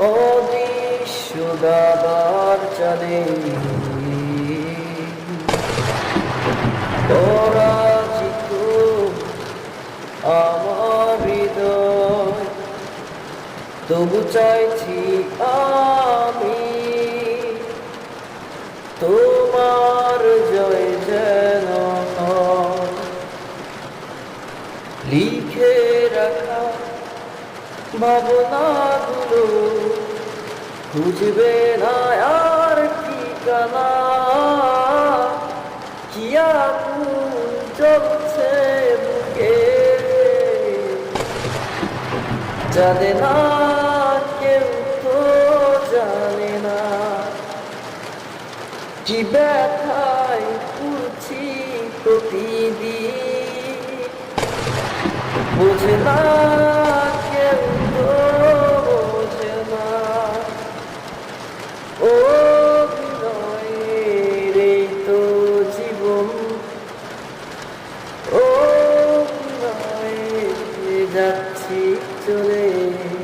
অদৃশ্য দাবার চালে পরাজিত আমার হৃদয়, তবু চাইছি আমি তোমার জয় যেন। লিখে রাখা ভাবনাগুলো খুঁজবে না আর ঠিকানা কি আগুন চলছে বুকে জানে না, কেউ তো জানে না। কি ব্যথায় পুরছি প্রতিদিন? বুঝে না 一つれ